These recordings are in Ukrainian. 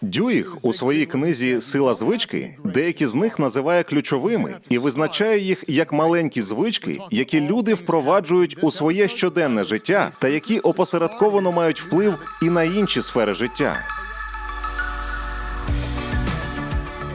Дюїх у своїй книзі Сила звички деякі з них називає ключовими і визначає їх як маленькі звички, які люди впроваджують у своє щоденне життя та які опосередковано мають вплив і на інші сфери життя.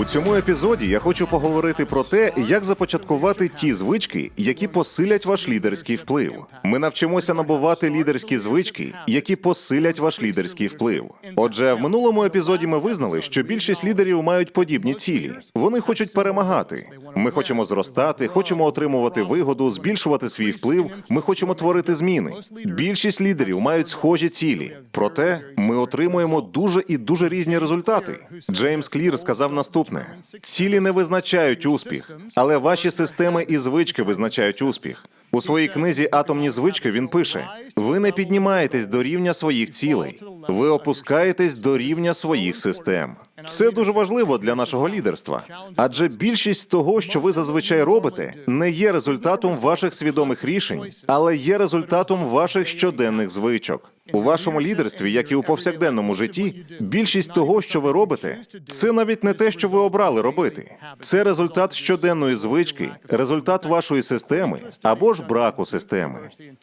У цьому епізоді я хочу поговорити про те, як започаткувати ті звички, які посилять ваш лідерський вплив. Ми навчимося набувати лідерські звички, які посилять ваш лідерський вплив. Отже, в минулому епізоді ми визнали, що більшість лідерів мають подібні цілі. Вони хочуть перемагати. Ми хочемо зростати, хочемо отримувати вигоду, збільшувати свій вплив. Ми хочемо творити зміни. Більшість лідерів мають схожі цілі. Проте ми отримуємо дуже і дуже різні результати. Джеймс Клір сказав наступне: цілі не визначають успіх, але ваші системи і звички визначають успіх. У своїй книзі Атомні звички він пише: ви не піднімаєтесь до рівня своїх цілей, ви опускаєтесь до рівня своїх систем. Це дуже важливо для нашого лідерства, адже більшість того, що ви зазвичай робите, не є результатом ваших свідомих рішень, але є результатом ваших щоденних звичок. У вашому лідерстві, як і у повсякденному житті, більшість того, що ви робите, це навіть не те, що ви обрали робити. Це результат щоденної звички, результат вашої системи або ж браку системи.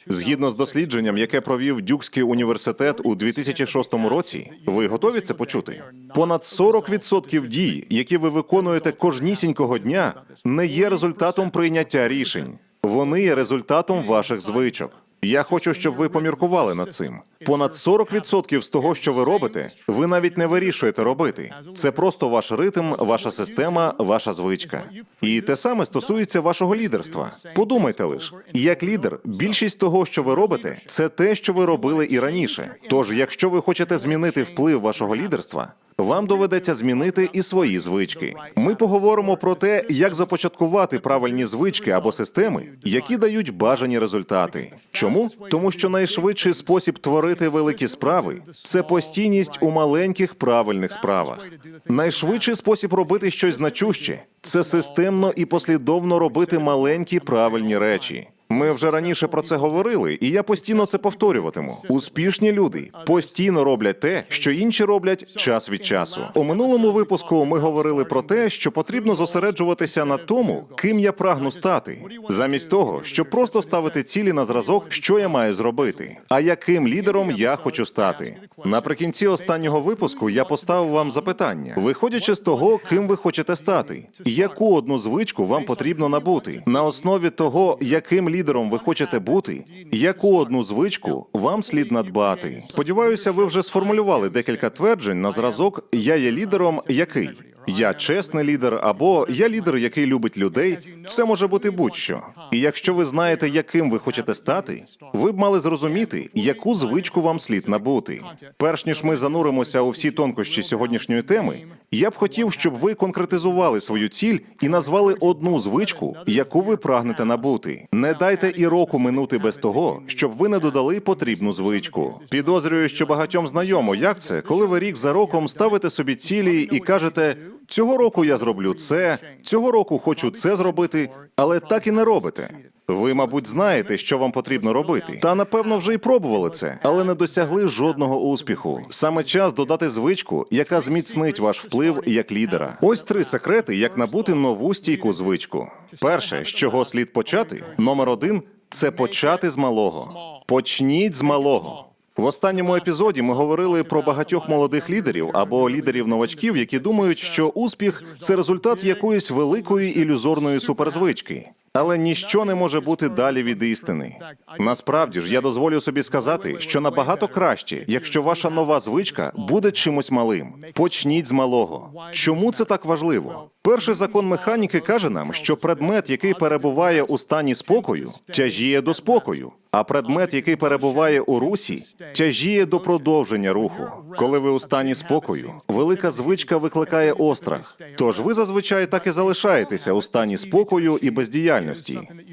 Згідно з дослідженням, яке провів Дюкський університет у 2006 році, ви готові це почути? Понад 40% дій, які ви виконуєте кожнісінького дня, не є результатом прийняття рішень. Вони є результатом ваших звичок. Я хочу, щоб ви поміркували над цим. Понад 40% з того, що ви робите, ви навіть не вирішуєте робити. Це просто ваш ритм, ваша система, ваша звичка. І те саме стосується вашого лідерства. Подумайте лише, як лідер, більшість того, що ви робите, це те, що ви робили і раніше. Тож, якщо ви хочете змінити вплив вашого лідерства, вам доведеться змінити і свої звички. Ми поговоримо про те, як започаткувати правильні звички або системи, які дають бажані результати. Чому? Тому що найшвидший спосіб творити великі справи це постійність у маленьких правильних справах. Найшвидший спосіб робити щось значуще це системно і послідовно робити маленькі правильні речі. Ми вже раніше про це говорили, і я постійно це повторюватиму. Успішні люди постійно роблять те, що інші роблять час від часу. У минулому випуску ми говорили про те, що потрібно зосереджуватися на тому, ким я прагну стати, замість того, щоб просто ставити цілі на зразок, що я маю зробити, а яким лідером я хочу стати. Наприкінці останнього випуску я поставив вам запитання, виходячи з того, ким ви хочете стати, яку одну звичку вам потрібно набути на основі того, яким ви хочете бути, яку одну звичку вам слід надбати. Сподіваюся, ви вже сформулювали декілька тверджень на зразок Я є лідером який. Я чесний лідер, або я лідер, який любить людей. Це може бути будь-що. І якщо ви знаєте, яким ви хочете стати, ви б мали зрозуміти, яку звичку вам слід набути. Перш ніж ми зануримося у всі тонкощі сьогоднішньої теми, я б хотів, щоб ви конкретизували свою ціль і назвали одну звичку, яку ви прагнете набути. Не дайте і року минути без того, щоб ви не додали потрібну звичку. Підозрюю, що багатьом знайомо, як це, коли ви рік за роком ставите собі цілі і кажете. Цього року я зроблю це, цього року хочу це зробити, але так і не робите. Ви, мабуть, знаєте, що вам потрібно робити, та напевно вже й пробували це, але не досягли жодного успіху. Саме час додати звичку, яка зміцнить ваш вплив як лідера. Ось три секрети, як набути нову стійку звичку. Перше, з чого слід почати, номер один це почати з малого. Почніть з малого. В останньому епізоді ми говорили про багатьох молодих лідерів або лідерів новачків, які думають, що успіх це результат якоїсь великої ілюзорної суперзвички. Але ніщо не може бути далі від істини. Насправді ж я дозволю собі сказати, що набагато краще, якщо ваша нова звичка буде чимось малим. Почніть з малого. Чому це так важливо? Перший закон механіки каже нам, що предмет, який перебуває у стані спокою, тяжіє до спокою. А предмет, який перебуває у русі, тяжіє до продовження руху. Коли ви у стані спокою, велика звичка викликає острах. Тож ви зазвичай так і залишаєтеся у стані спокою і бездіяльності.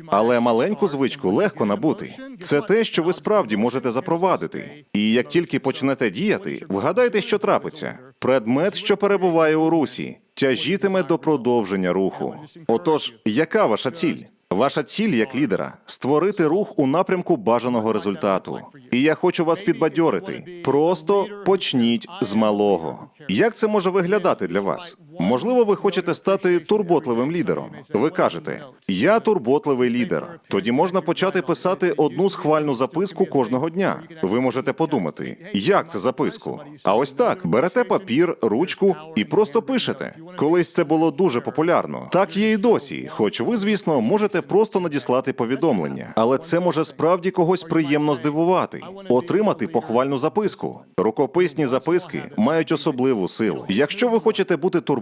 Але маленьку звичку легко набути. Це те, що ви справді можете запровадити. І як тільки почнете діяти, вгадайте, що трапиться. Предмет, що перебуває у русі, тяжітиме до продовження руху. Отож, яка ваша ціль? Ваша ціль як лідера створити рух у напрямку бажаного результату. І я хочу вас підбадьорити. Просто почніть з малого. Як це може виглядати для вас? Можливо, ви хочете стати турботливим лідером. Ви кажете, я турботливий лідер. Тоді можна почати писати одну схвальну записку кожного дня. Ви можете подумати, як це записку? А ось так: берете папір, ручку і просто пишете. Колись це було дуже популярно. Так є і досі. Хоч ви, звісно, можете просто надіслати повідомлення, але це може справді когось приємно здивувати, отримати похвальну записку. Рукописні записки мають особливу силу. Якщо ви хочете бути турботливим,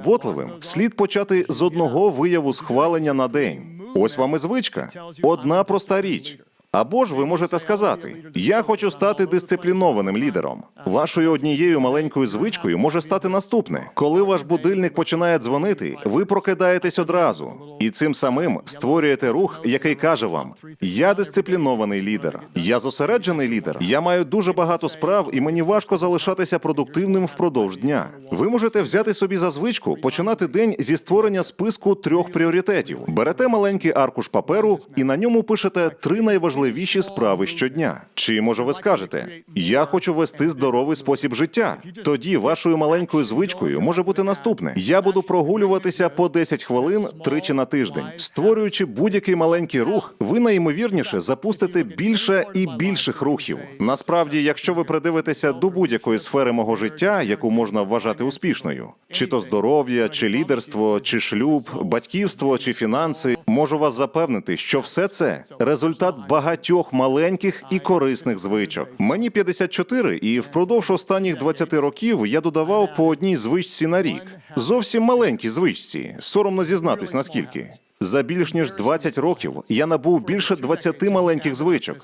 слід почати з одного вияву схвалення на день. Ось вам і звичка. Одна проста річ. Або ж ви можете сказати: Я хочу стати дисциплінованим лідером. Вашою однією маленькою звичкою може стати наступне: коли ваш будильник починає дзвонити, ви прокидаєтесь одразу, і цим самим створюєте рух, який каже вам: Я дисциплінований лідер, я зосереджений лідер. Я маю дуже багато справ, і мені важко залишатися продуктивним впродовж дня. Ви можете взяти собі за звичку починати день зі створення списку трьох пріоритетів. Берете маленький аркуш паперу і на ньому пишете три найважливіші справи щодня. Чи може ви скажете, я хочу вести здоровий спосіб життя? Тоді вашою маленькою звичкою може бути наступне: я буду прогулюватися по 10 хвилин тричі на тиждень. Створюючи будь-який маленький рух, ви найімовірніше запустите більше і більших рухів. Насправді, якщо ви придивитеся до будь-якої сфери мого життя, яку можна вважати успішною, чи то здоров'я, чи лідерство, чи шлюб, батьківство, чи фінанси, можу вас запевнити, що все це результат багатьох маленьких і корисних звичок. Мені 54, і впродовж останніх 20 років я додавав по одній звичці на рік. Зовсім маленькій звичці. Соромно зізнатись наскільки. За більш ніж 20 років я набув більше 20 маленьких звичок,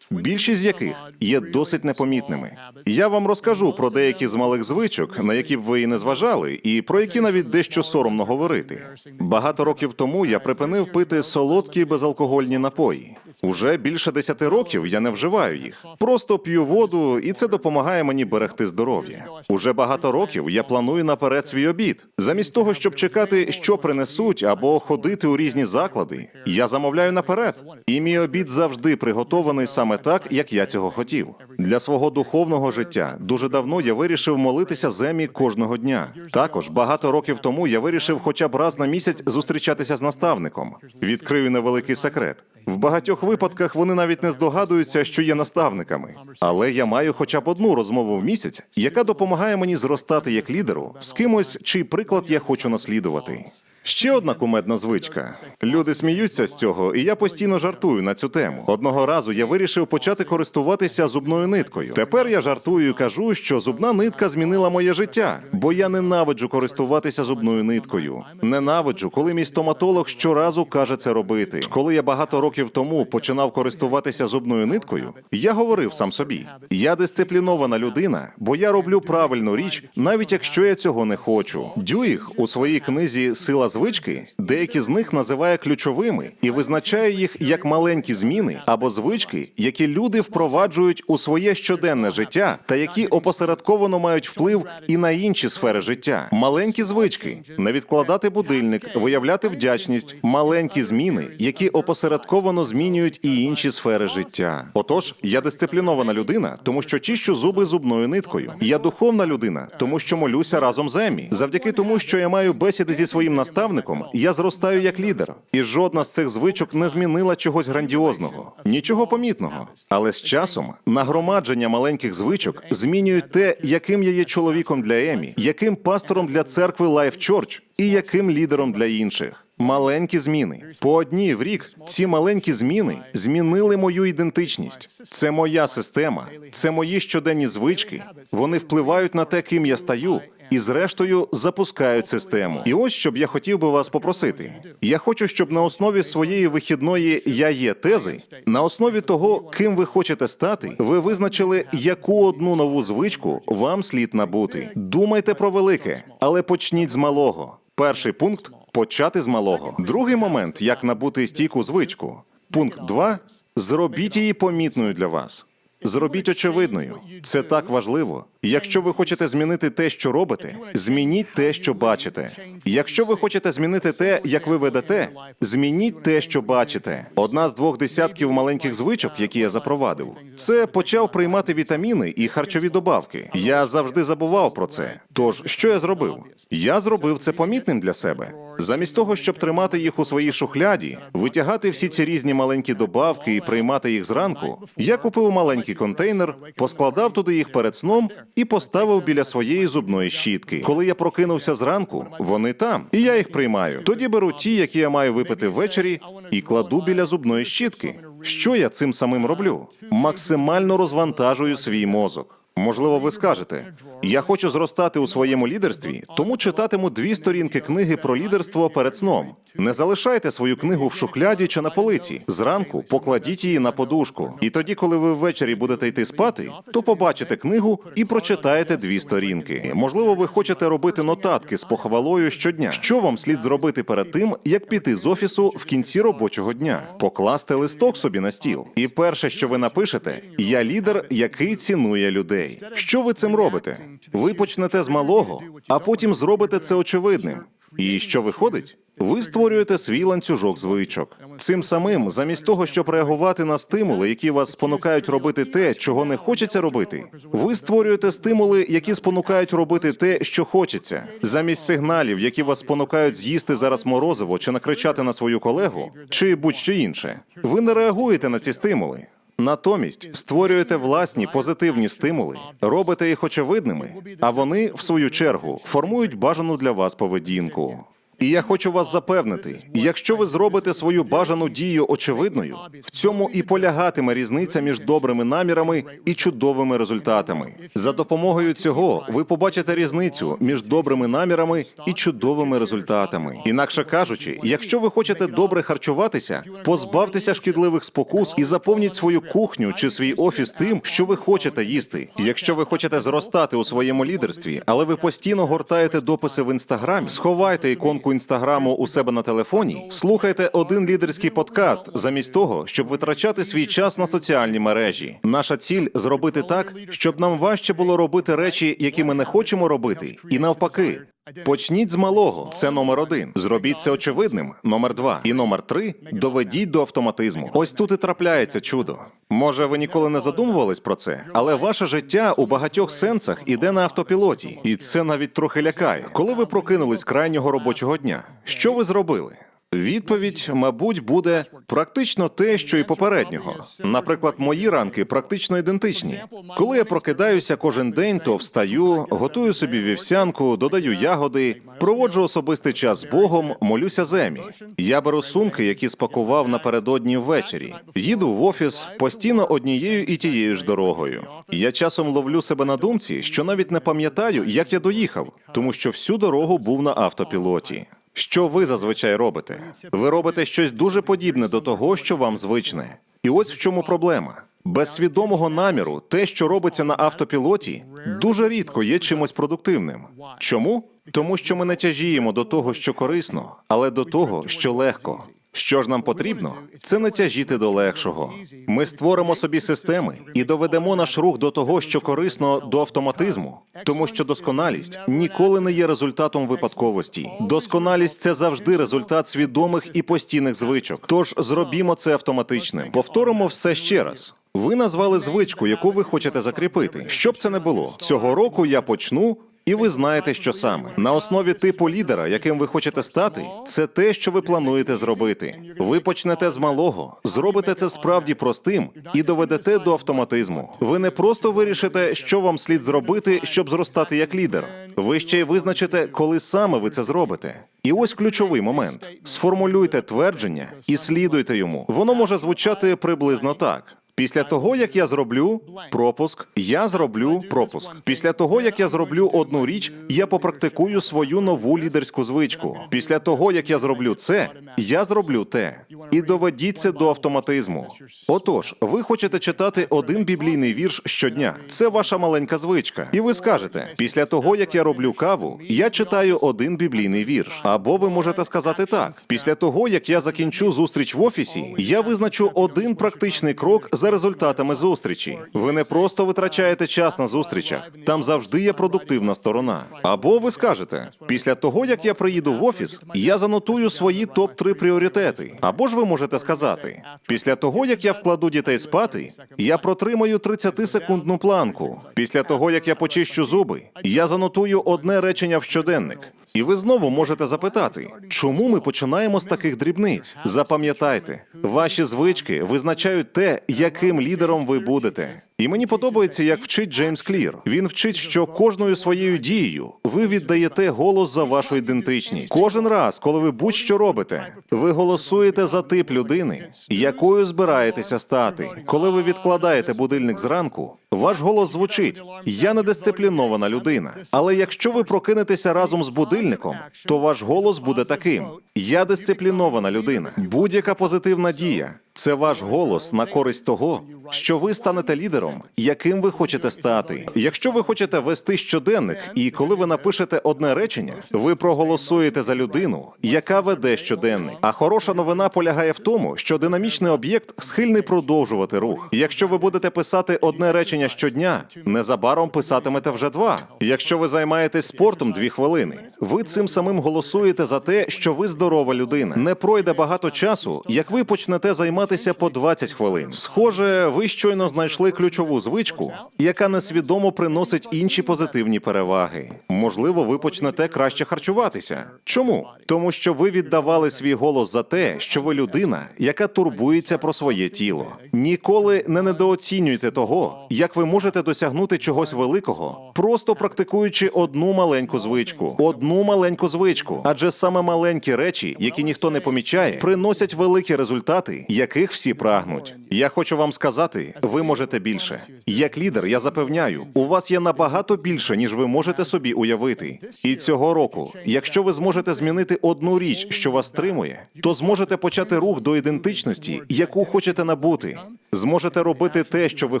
більшість з яких є досить непомітними. Я вам розкажу про деякі з малих звичок, на які б ви і не зважали, і про які навіть дещо соромно говорити. Багато років тому я припинив пити солодкі безалкогольні напої. Уже більше 10 років я не вживаю їх. Просто п'ю воду, і це допомагає мені берегти здоров'я. Уже багато років я планую наперед свій обід. Замість того, щоб чекати, що принесуть, або ходити у різні заклади, я замовляю наперед. І мій обід завжди приготований саме так, як я цього хотів. Для свого духовного життя дуже давно я вирішив молитися земі кожного дня. Також багато років тому я вирішив хоча б раз на місяць зустрічатися з наставником. Відкрию невеликий секрет. В багатьох випадках вони навіть не здогадуються, що є наставниками. Але я маю хоча б одну розмову в місяць, яка допомагає мені зростати як лідеру з кимось, чий приклад я хочу наслідувати. Ще одна кумедна звичка. Люди сміються з цього, і я постійно жартую на цю тему. Одного разу я вирішив почати користуватися зубною ниткою. Тепер я жартую і кажу, що зубна нитка змінила моє життя, бо я ненавиджу користуватися зубною ниткою. Ненавиджу, коли мій стоматолог щоразу каже це робити. Коли я багато років тому починав користуватися зубною ниткою, я говорив сам собі: я дисциплінована людина, бо я роблю правильну річ, навіть якщо я цього не хочу. Дюїх у своїй книзі Сила звички деякі з них називає ключовими і визначає їх як маленькі зміни або звички, які люди впроваджують у своє щоденне життя, та які опосередковано мають вплив і на інші сфери життя. Маленькі звички не відкладати будильник, виявляти вдячність, маленькі зміни, які опосередковано змінюють і інші сфери життя. Отож, я дисциплінована людина, тому що чищу зуби зубною ниткою. Я духовна людина, тому що молюся разом з Емі. Завдяки тому, що я маю бесіди зі своїм наставником, я зростаю як лідер, і жодна з цих звичок не змінила чогось грандіозного, нічого помітного. Але з часом нагромадження маленьких звичок змінюють те, яким я є чоловіком для Емі, яким пастором для церкви Life Church і яким лідером для інших. Маленькі зміни по одній в рік. Ці маленькі зміни змінили мою ідентичність. Це моя система, це мої щоденні звички. Вони впливають на те, ким я стаю. І зрештою запускають систему. І ось що б я хотів би вас попросити. Я хочу, щоб на основі своєї вихідної я є тези, на основі того, ким ви хочете стати, ви визначили, яку одну нову звичку вам слід набути. Думайте про велике, але почніть з малого. Перший пункт почати з малого. Другий момент, як набути стійку звичку. Пункт 2. зробіть її помітною для вас. Зробіть очевидною. Це так важливо. Якщо ви хочете змінити те, що робите, змініть те, що бачите. Якщо ви хочете змінити те, як ви ведете, змініть те, що бачите. Одна з двох десятків маленьких звичок, які я запровадив, це почав приймати вітаміни і харчові добавки. Я завжди забував про це. Тож, що я зробив? Я зробив це помітним для себе. Замість того, щоб тримати їх у своїй шухляді, витягати всі ці різні маленькі добавки і приймати їх зранку, я купив маленький контейнер, поскладав туди їх перед сном і поставив біля своєї зубної щітки. Коли я прокинувся зранку, вони там, і я їх приймаю. Тоді беру ті, які я маю випити ввечері, і кладу біля зубної щітки. Що я цим самим роблю? Максимально розвантажую свій мозок. Можливо, ви скажете, я хочу зростати у своєму лідерстві, тому читатиму дві сторінки книги про лідерство перед сном. Не залишайте свою книгу в шухляді чи на полиці. Зранку покладіть її на подушку. І тоді, коли ви ввечері будете йти спати, то побачите книгу і прочитаєте дві сторінки. Можливо, ви хочете робити нотатки з похвалою щодня. Що вам слід зробити перед тим, як піти з офісу в кінці робочого дня? Покласти листок собі на стіл. І перше, що ви напишете, я лідер, який цінує людей. Що ви цим робите? Ви почнете з малого, а потім зробите це очевидним. І що виходить? Ви створюєте свій ланцюжок звичок. Цим самим, замість того, щоб реагувати на стимули, які вас спонукають робити те, чого не хочеться робити, ви створюєте стимули, які спонукають робити те, що хочеться. Замість сигналів, які вас спонукають з'їсти зараз морозиво чи накричати на свою колегу, чи будь-що інше. Ви не реагуєте на ці стимули. Натомість створюєте власні позитивні стимули, робите їх очевидними, а вони, в свою чергу, формують бажану для вас поведінку. І я хочу вас запевнити: якщо ви зробите свою бажану дію очевидною, в цьому і полягатиме різниця між добрими намірами і чудовими результатами. За допомогою цього ви побачите різницю між добрими намірами і чудовими результатами. Інакше кажучи, якщо ви хочете добре харчуватися, позбавтеся шкідливих спокус і заповніть свою кухню чи свій офіс тим, що ви хочете їсти. Якщо ви хочете зростати у своєму лідерстві, але ви постійно гортаєте дописи в інстаграмі, сховайте іконку інстаграму у себе на телефоні, слухайте один лідерський подкаст замість того, щоб витрачати свій час на соціальні мережі. Наша ціль зробити так, щоб нам важче було робити речі, які ми не хочемо робити, і навпаки. Почніть з малого, це номер один. Зробіть це очевидним, номер два. І номер три доведіть до автоматизму. Ось тут і трапляється чудо. Може, ви ніколи не задумувались про це, але ваше життя у багатьох сенсах іде на автопілоті, і це навіть трохи лякає. Коли ви прокинулись крайнього робочого дня, що ви зробили? Відповідь, мабуть, буде практично те, що і попереднього. Наприклад, мої ранки практично ідентичні. Коли я прокидаюся кожен день, то встаю, готую собі вівсянку, додаю ягоди, проводжу особистий час з Богом, молюся земі. Я беру сумки, які спакував напередодні ввечері. Їду в офіс постійно однією і тією ж дорогою. Я часом ловлю себе на думці, що навіть не пам'ятаю, як я доїхав, тому що всю дорогу був на автопілоті. Що ви зазвичай робите? Ви робите щось дуже подібне до того, що вам звичне. І ось в чому проблема. Без свідомого наміру, те, що робиться на автопілоті, дуже рідко є чимось продуктивним. Чому? Тому що ми не тяжіємо до того, що корисно, але до того, що легко. Що ж нам потрібно, це не тяжіти до легшого. Ми створимо собі системи і доведемо наш рух до того, що корисно до автоматизму, тому що досконалість ніколи не є результатом випадковості. Досконалість це завжди результат свідомих і постійних звичок. Тож зробімо це автоматичним. Повторимо все ще раз. Ви назвали звичку, яку ви хочете закріпити. Що б це не було цього року. Я почну. І ви знаєте, що саме на основі типу лідера, яким ви хочете стати, це те, що ви плануєте зробити. Ви почнете з малого, зробите це справді простим і доведете до автоматизму. Ви не просто вирішите, що вам слід зробити, щоб зростати як лідер. Ви ще й визначите, коли саме ви це зробите. І ось ключовий момент: сформулюйте твердження і слідуйте йому. Воно може звучати приблизно так. Після того, як я зроблю пропуск, я зроблю пропуск. Після того, як я зроблю одну річ, я попрактикую свою нову лідерську звичку. Після того, як я зроблю це, я зроблю те. І доведіть це до автоматизму. Отож, ви хочете читати один біблійний вірш щодня. Це ваша маленька звичка. І ви скажете: після того, як я роблю каву, я читаю один біблійний вірш. Або ви можете сказати так: після того, як я закінчу зустріч в офісі, я визначу один практичний крок за результатами зустрічі. Ви не просто витрачаєте час на зустрічах, там завжди є продуктивна сторона. Або ви скажете, після того як я приїду в офіс, я занотую свої топ 3 пріоритети. Або ж ви можете сказати, після того як я вкладу дітей спати, я протримаю 30-секундну планку. Після того як я почищу зуби, я занотую одне речення в щоденник. І ви знову можете запитати, чому ми починаємо з таких дрібниць? Запам'ятайте, ваші звички визначають те, яким лідером ви будете. І мені подобається, як вчить Джеймс Клір. Він вчить, що кожною своєю дією ви віддаєте голос за вашу ідентичність. Кожен раз, коли ви будь-що робите, ви голосуєте за тип людини, якою збираєтеся стати. Коли ви відкладаєте будильник зранку, ваш голос звучить: Я недисциплінована людина. Але якщо ви прокинетеся разом з будильником, то ваш голос буде таким: Я дисциплінована людина. Будь-яка позитивна дія. Це ваш голос на користь того, що ви станете лідером, яким ви хочете стати. Якщо ви хочете вести щоденник, і коли ви напишете одне речення, ви проголосуєте за людину, яка веде щоденник. А хороша новина полягає в тому, що динамічний об'єкт схильний продовжувати рух. Якщо ви будете писати одне речення щодня, незабаром писатимете вже два. Якщо ви займаєтесь спортом дві хвилини, ви цим самим голосуєте за те, що ви здорова людина. Не пройде багато часу, як ви почнете займатися по 20 хвилин. Схоже, ви щойно знайшли ключову звичку, яка несвідомо приносить інші позитивні переваги. Можливо, ви почнете краще харчуватися. Чому? Тому що ви віддавали свій голос за те, що ви людина, яка турбується про своє тіло. Ніколи не недооцінюйте того, як ви можете досягнути чогось великого, просто практикуючи одну маленьку звичку. Одну маленьку звичку. Адже саме маленькі речі, які ніхто не помічає, приносять великі результати, яких всі прагнуть. Я хочу вам сказати, ви можете більше. Як лідер, я запевняю, у вас є набагато більше, ніж ви можете собі уявити. І цього року, якщо ви зможете змінити одну річ, що вас стримує, то зможете почати рух до ідентичності, яку хочете набути. Зможете робити те, що ви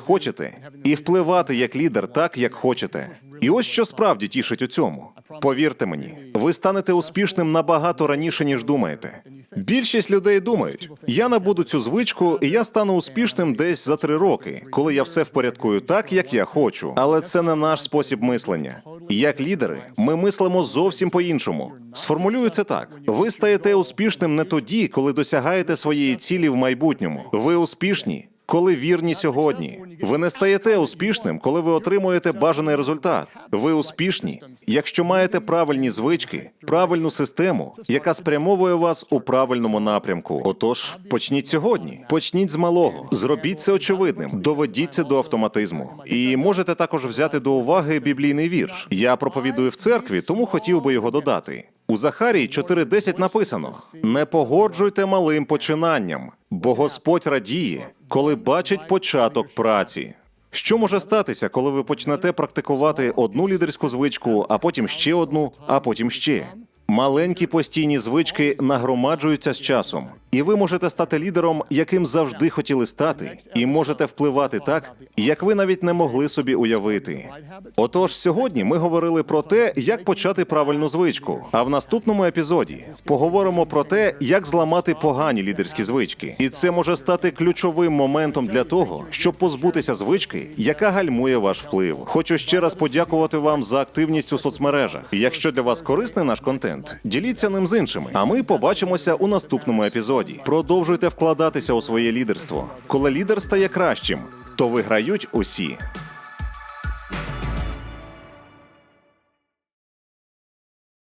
хочете, і впливати як лідер так, як хочете. І ось що справді тішить у цьому. Повірте мені, ви станете успішним набагато раніше, ніж думаєте. Більшість людей думають: я набуду цю звичку, і я стану успішним десь за три роки, коли я все впорядкую так, як я хочу. Але це не наш спосіб мислення. Як лідери, ми мислимо зовсім по-іншому. Сформулюю це так: ви стаєте успішним не тоді, коли досягаєте своєї цілі в майбутньому. Ви успішні. Коли вірні сьогодні, ви не стаєте успішним, коли ви отримуєте бажаний результат. Ви успішні, якщо маєте правильні звички, правильну систему, яка спрямовує вас у правильному напрямку. Отож, почніть сьогодні. Почніть з малого, зробіть це очевидним, доведіть це до автоматизму. І можете також взяти до уваги біблійний вірш. Я проповідую в церкві, тому хотів би його додати. У Захарії 4.10 написано: не погоджуйте малим починанням, бо Господь радіє, коли бачить початок праці. Що може статися, коли ви почнете практикувати одну лідерську звичку, а потім ще одну, а потім ще? Маленькі постійні звички нагромаджуються з часом, і ви можете стати лідером, яким завжди хотіли стати, і можете впливати так, як ви навіть не могли собі уявити. Отож, сьогодні ми говорили про те, як почати правильну звичку. А в наступному епізоді поговоримо про те, як зламати погані лідерські звички, і це може стати ключовим моментом для того, щоб позбутися звички, яка гальмує ваш вплив. Хочу ще раз подякувати вам за активність у соцмережах. Якщо для вас корисний наш контент, діліться ним з іншими. А ми побачимося у наступному епізоді. Продовжуйте вкладатися у своє лідерство. Коли лідер стає кращим, то виграють усі.